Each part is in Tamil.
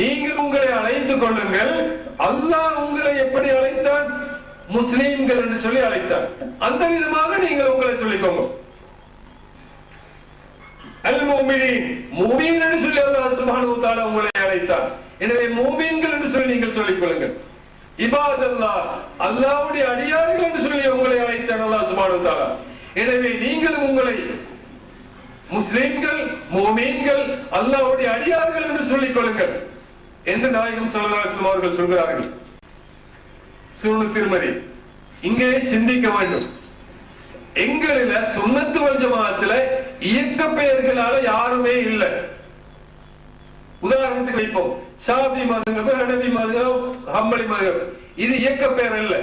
நீங்கள் உங்களை அழைத்துக் கொள்ளுங்கள். அல்லாஹ் உங்களை எப்படி அழைத்தார்? முஸ்லீம்கள் என்று சொல்லி அழைத்தார். அந்த விதமாக நீங்கள் உங்களை சொல்லிக்கோங்க. அல் என்று சொல்லி அல்லாஹ் சுப்ஹானஹு தஆலா உங்களை அழைத்தார். எனவே மூமீன்கள் என்று சொல்லி நீங்கள் சொல்லிக் கொள்ளுங்கள். இபாதல்லாஹ். அல்லாஹ்வுடைய அடியார்கள் என்று சொல்லி உங்களை அழைத்தான் அல்லாஹ் சுப்ஹானஹு தஆலா எனவே நீங்களும் உங்களை முஸ்லிம்கள் மோமீன்கள் அல்லாவுடைய அடியார்கள் என்று சொல்லிக் கொள்ளுங்கள். என்று நாயகம் சல்லாஸ்லம் அவர்கள் சொல்கிறார்கள். சுருணு திருமதி இங்கே சிந்திக்க வேண்டும். எங்களில சுண்ணத்து வல் இயக்க பெயர்களால யாருமே இல்லை. உதாரணத்துக்கு வைப்போம். சாபி மதங்கள் அடவி மதங்கள் அம்பளி மதங்கள் இது இயக்க பெயர் இல்லை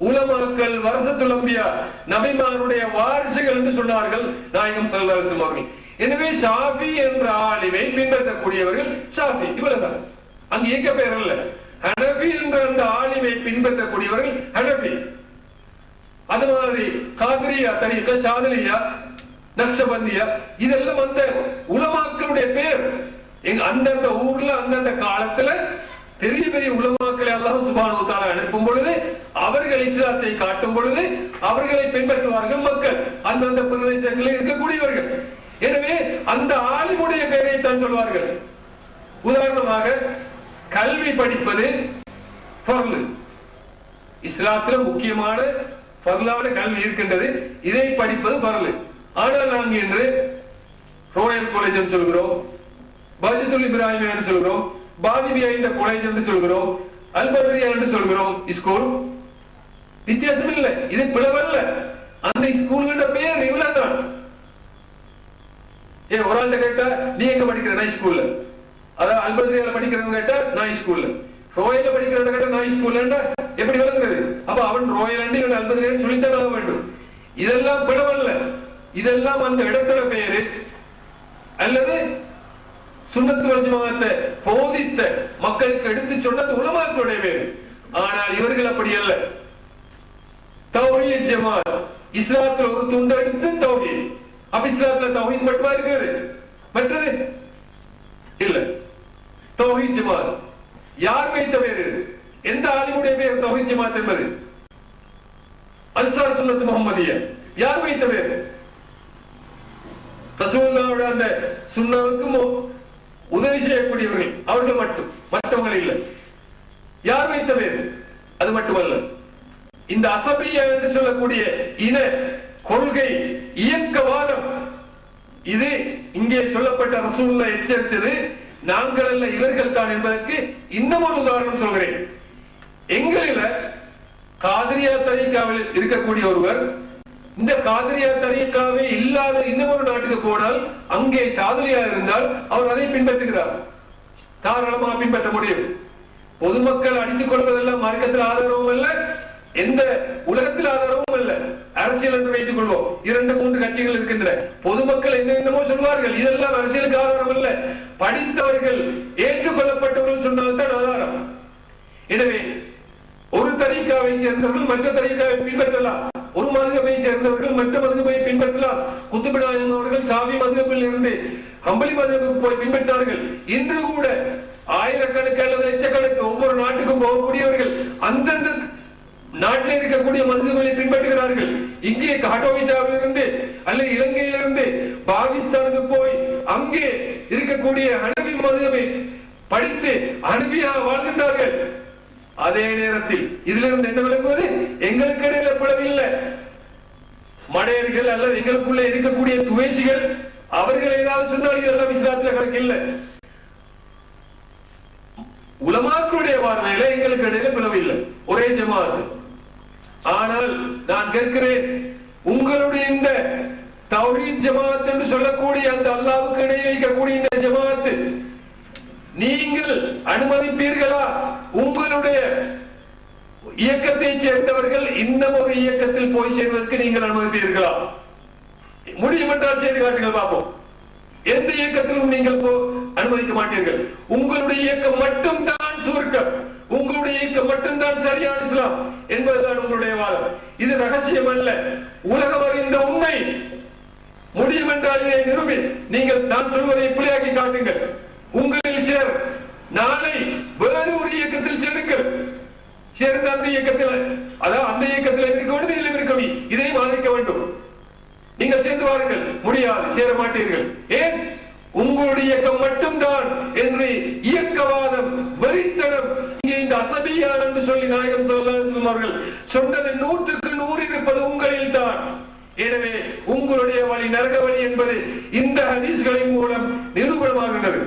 உலமாக்கள் வருஷத்துல் அம்பியா நபிமாருடைய வாரிசுகள் என்று சொன்னார்கள். நாயகம் ஸல்லல்லாஹு அவர்கள். எனவே ஷாபி என்ற ஆலிமை பின்பற்றக்கூடியவர்கள் ஷாபி இவ்வளவுதான் அங்க இயக்க பெயர் அல்ல. ஹனபி என்ற அந்த ஆலிமை பின்பற்றக்கூடியவர்கள் ஹனபி அது மாதிரி காதிரியா தரீக்க ஷாதலியா நக்ஷபந்தியா இதெல்லாம் அந்த உலமாக்களுடைய பேர் எங்க அந்தந்த ஊர்ல அந்தந்த காலத்துல பெரிய பெரிய உலமாக்களை எல்லாம் சுபானு அனுப்பும் அவர்கள் இஸ்லாத்தை காட்டும் பொழுது அவர்களை பின்பற்றுவார்கள் மக்கள். அந்தந்த பிரதேசங்களில் இருக்கக்கூடியவர்கள். எனவே அந்த ஆலிமுடைய பெயரை தான் சொல்வார்கள். உதாரணமாக கல்வி படிப்பது பொருள். இஸ்லாத்துல முக்கியமான பரலான கல்வி இருக்கின்றது. இதை படிப்பது பொருள். ஆனால் நாங்கள் இன்று ரோயல் காலேஜ் என்று சொல்கிறோம் பஜத்துல் இப்ராஹிம் என்று சொல்கிறோம் பாதிபியா இந்த காலேஜ் என்று சொல்கிறோம் அல்பரியா என்று சொல்கிறோம் ஸ்கூல் வித்தியாசம் இல்லை. இது பிளவல்ல அந்த ஸ்கூல்களோட பெயர் இவ்வளவுதான். ஏ ஒரு ஆள்கிட்ட கேட்டா நீ எங்க படிக்கிற நான் ஸ்கூல்ல அதான் அல்பத்ரியால படிக்கிறவங்க கேட்டா நான் ஸ்கூல்ல ரோயல படிக்கிறவங்க கேட்டா நான் ஸ்கூல்ல எப்படி விளங்குறது? அப்ப அவன் ரோயல் அண்டி இவன் அல்பரியான்னு சொல்லித்தான் ஆக வேண்டும். இதெல்லாம் பிளவல்ல இதெல்லாம் அந்த இடத்துல பெயரு அல்லது சுண்ணத்து வஜ்மாத்தை போதித்த மக்களுக்கு எடுத்து சொன்னது உலமாக்களுடைய பேர். ஆனால் இவர்கள் அப்படி அல்ல. தௌஹீத் ஜமாத் இஸ்லாத்துல ஒரு துண்டு எடுத்து தௌஹீத். அப்ப இஸ்லாத்துல தௌஹீத் மட்டுமா இருக்காரு? மற்றது இல்ல. தௌஹீத் ஜமாத் யார் வைத்த பேரு எந்த ஆளுடைய பேர் தௌஹீத் ஜமாத் என்பது? அன்சார் சுல்லத் முகமதிய யார் வைத்த பேர் ரசூல்லாவோட அந்த சுண்ணாவுக்கு உதவி செய்யக்கூடியவர்கள். அவர்கள் மட்டும். மற்றவங்க இல்லை. யார் வைத்த பேர் அது மட்டுமல்ல. இந்த அசபிய என்று சொல்லக்கூடிய இன கொள்கை இயக்கவாதம் இது இங்கே சொல்லப்பட்ட ரசூல்ல எச்சரித்தது. நாங்கள் அல்ல இவர்கள் தான் என்பதற்கு இன்னும் ஒரு உதாரணம் சொல்கிறேன். எங்களில காதிரியா தரிகாவில் இருக்கக்கூடிய ஒருவர் இந்த காதிரியா தரிகாவே இல்லாத இன்னும் ஒரு நாட்டுக்கு போனால் அங்கே சாதிரியா இருந்தால் அவர் அதை பின்பற்றுகிறார். தாராளமாக பின்பற்ற முடியும். பொதுமக்கள் அடித்துக் கொள்வதெல்லாம் மார்க்கத்தில் ஆதரவும் அல்ல எந்த உலகத்தில் ஆதாரமும் அல்ல அரசியல் என்று வைத்துக் கொள்வோம். இரண்டு மூன்று கட்சிகள் இருக்கின்றன. பொதுமக்கள் என்ன என்னமோ சொல்வார்கள். இதெல்லாம் அரசியலுக்கு ஆதாரம் இல்ல படித்தவர்கள் ஏற்றுக்கொள்ளப்பட்டவர்கள் சொன்னால்தான் ஆதாரம். எனவே ஒரு தரிகாவை சேர்ந்தவர்கள் மற்ற தரிகாவை பின்பற்றலாம். ஒரு மதுகபை சேர்ந்தவர்கள் மற்ற மதுகபை பின்பற்றலாம். குத்துபிநாயகம் அவர்கள் சாவி மதுகப்பில் இருந்து அம்பலி மதுகபுக்கு போய் பின்பற்றார்கள் இன்று கூட ஆயிரக்கணக்கு அல்லது லட்சக்கணக்கு ஒவ்வொரு நாட்டு இருக்கக்கூடிய மனிதர்களை பின்பற்றுகிறார்கள். இங்கே காட்டோவிஜாவிலிருந்து இருந்து அல்லது இலங்கையிலிருந்து பாகிஸ்தானுக்கு போய் அங்கே இருக்கக்கூடிய அணுவி மதுகபை படித்து அனுபியாக வாழ்கின்றார்கள். அதே நேரத்தில் இதிலிருந்து என்ன விளங்குவது? எங்களுக்கு இடையில பிளவில்லை மடையர்கள் அல்லது எங்களுக்குள்ள இருக்கக்கூடிய துவேசிகள் அவர்கள் ஏதாவது சொன்னால் இதெல்லாம் இஸ்லாத்துல கணக்கு இல்லை. உலமாக்களுடைய பார்வையில எங்களுக்கு இடையில பிளவில்லை ஒரே ஜமாத் ஆனால் நான் கேட்கிறேன் உங்களுடைய இந்த தௌஹீத் ஜமாத் என்று சொல்லக்கூடிய அந்த அல்லாவுக்கு இடையே வைக்கக்கூடிய இந்த ஜமாத் நீங்கள் அனுமதிப்பீர்களா? உங்களுடைய இயக்கத்தை சேர்ந்தவர்கள் இந்த ஒரு இயக்கத்தில் போய் சேர்வதற்கு நீங்கள் அனுமதிப்பீர்களா? முடியும் என்றால் செய்து காட்டுங்கள் பார்ப்போம். எந்த இயக்கத்திலும் நீங்கள் போ அனுமதிக்க மாட்டீர்கள். உங்களுடைய இயக்கம் மட்டும்தான் சுருக்கம். உங்களுடைய இயக்கம் மட்டும்தான் சரியான இஸ்லாம் என்பதுதான் உங்களுடைய வாதம். இது ரகசியம் அல்ல உலகம் அறிந்த உண்மை முடியும் என்றால் இதை நிரூபி. நீங்கள் நான் சொல்வதை இப்படியாக்கி காட்டுங்கள். உங்களில் சேர் நாளை வேறு ஒரு இயக்கத்தில் சேருங்கள் சேர்ந்த அந்த இயக்கத்தில் அதாவது அந்த இயக்கத்தில் இருக்க வேண்டும் இல்லை இருக்கவி இதையும் ஆதரிக்க வேண்டும். நீங்கள் சேர்ந்து வாருங்கள். முடியாது சேர மாட்டீர்கள். ஏன்? உங்களுடைய இயக்கம் மட்டும்தான் என்று இயக்கவாதம் வெறித்தனம் இங்கே என்று சொல்லி நாயகம் சொல்லலாம் அவர்கள் சொன்னது நூற்றுக்கு நூறு இருப்பது உங்களில் தான். எனவே உங்களுடைய வழி நரக வழி என்பது இந்த ஹதீஸ்களின் மூலம் நிரூபணமாகின்றது.